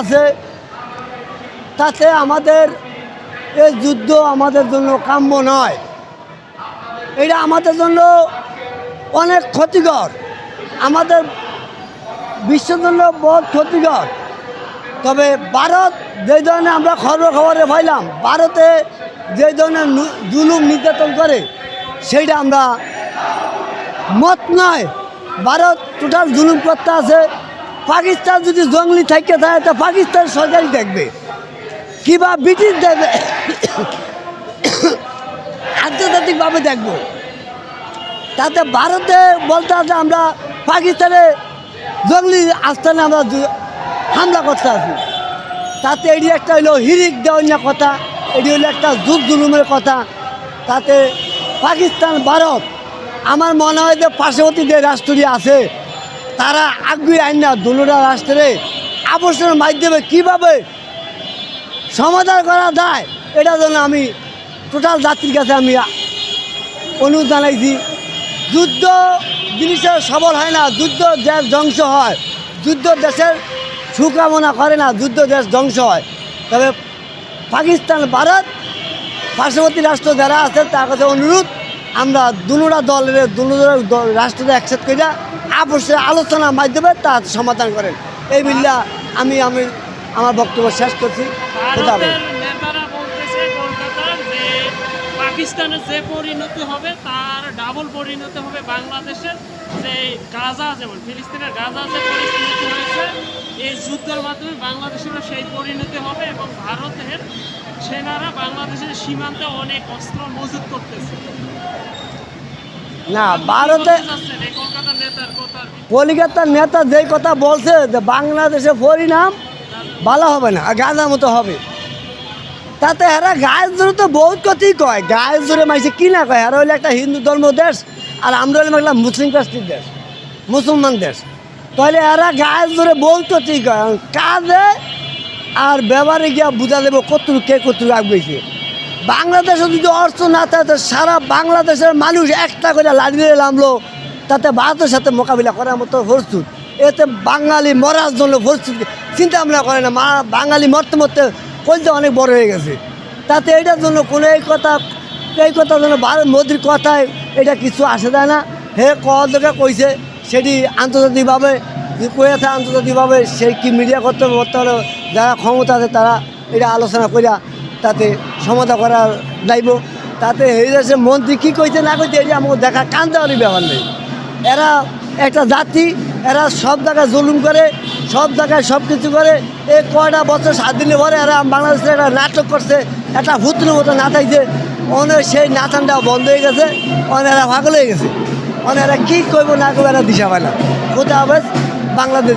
আছে, তাতে আমাদের এই যুদ্ধ আমাদের জন্য কাম্য নয়। এটা আমাদের জন্য অনেক ক্ষতিকর। আমাদের বিশ্বের জন্য বহুত ক্ষতিকর। তবে ভারত যে ধরনের আমরা খবর খবরে পাইলাম, ভারতে যে ধরনের জুলুম নির্যাতন করে, সেইটা আমরা মত নয়। ভারত টোটাল জুলুম করতে আছে। পাকিস্তান যদি জঙ্গলি থাকতে থাকে, তা পাকিস্তান সরকারই দেখবে। কিবা ব্রিটিশ দেখবে। আন্তর্জাতিকভাবে দেখব। তাতে ভারতে বলতে আছে, আমরা পাকিস্তানে জঙ্গলি আস্থানে আমরা হামলা করতে আছি তাতে এটি একটা হলো হিরিক দেওয়ার কথা, এটি হলো একটা যুগ জুলুমের কথা। তাতে পাকিস্তান, ভারত, আমার মনে হয় যে পার্শ্ববর্তী যে রাষ্ট্রটি আছে তারা আগ্রহী আইন না দুটা রাষ্ট্রে আবশ্যের মাধ্যমে কীভাবে সমাধান করা যায়, এটা জন্য আমি টোটাল যাত্রীর কাছে আমি অনুরোধ জানাইছি। যুদ্ধ জিনিসের সবল হয় না, যুদ্ধ দেশ ধ্বংস হয়, যুদ্ধ দেশের সুকামনা করে না, যুদ্ধ দেশ ধ্বংস হয়। তবে পাকিস্তান, ভারত পার্শ্ববর্তী রাষ্ট্র যারা আছে, তার কাছে অনুরোধ, আমরা দুটা দলের দুটা রাষ্ট্রকে অ্যাকসেপ্ট করে আপসের আলোচনার মাধ্যমে তার সমাধান করেন। এই বিল্লা আমি আমি আমার বক্তব্য শেষ করছি। যে পাকিস্তানের যে পরিণতি হবে তার ডাবল পরিণতি হবে বাংলাদেশের যে গাজা যেমন ফিলিস্তিনের গাজা যে পরিস্থিতি হয়েছে এই যুদ্ধের মাধ্যমে বাংলাদেশেরও সেই পরিণতি হবে এবং ভারতের সেনারা বাংলাদেশের সীমান্তে অনেক অস্ত্র মজুত করতেছে। না, ভারতে কলকাতার নেতা যেই কথা বলছে যে বাংলাদেশে পরিণাম ভালো হবে না গাঁজার মতো হবে। তাতে এরা গায়ের জোরে তো বহুত কথাই কয়, গায়ের জোরে মাইছে কি না কয়? এরা হইলে একটা হিন্দু ধর্ম দেশ, আর আমরা হইলাম একটা মুসলিম কাস্টির দেশ, মুসলমান দেশ। তাহলে এরা গায়ের জোরে বহুত কথাই কয়, কাজে আর ব্যবহারে গিয়া বুঝা দেবো কতটুকু কে কতটুকু আগুয়েছে বাংলাদেশে যদি অর্থ না থাকে সারা বাংলাদেশের মানুষ একটা করে লাড়িয়ে নামলো। তাতে ভারতের সাথে মোকাবিলা করার মতো প্রস্তুত। এতে বাঙালি মরার জন্য প্রস্তুত। চিন্তা ভাবনা করে না, মা বাঙালি মরতে মরতে কলতে অনেক বড় হয়ে গেছে। তাতে এটার জন্য কোনো এই কথা, এই কথার জন্য ভারত মোদির কথায় এটা কিছু আসে যায় না। হে কদকে কইছে, সেটি আন্তর্জাতিকভাবে যে কয়ে থাকে আন্তর্জাতিকভাবে সেই কি মিডিয়া করতে করতে হলে, যারা ক্ষমতা আছে তারা এটা আলোচনা করিয়া তাতে সমাধান করার দায়ব তাতে এই দেশের মন্ত্রী কী কইছে না কইছে, এটা আমাকে দেখা কান দেওয়ারই ব্যাপার নেই। এরা একটা জাতি, এরা সব জায়গায় জুলুম করে, সব জায়গায় সব কিছু করে। এই কয়টা বছর, সাত দিনের পরে এরা বাংলাদেশে একটা নাটক করছে, একটা ভূতের মতো নাচাইছে। অনেক সেই নাচানটা বন্ধ হয়ে গেছে, অনেরা পাগল হয়ে গেছে। অনেরা কী করব না করব এরা দিশা পায় না। কোথাও বাংলাদেশ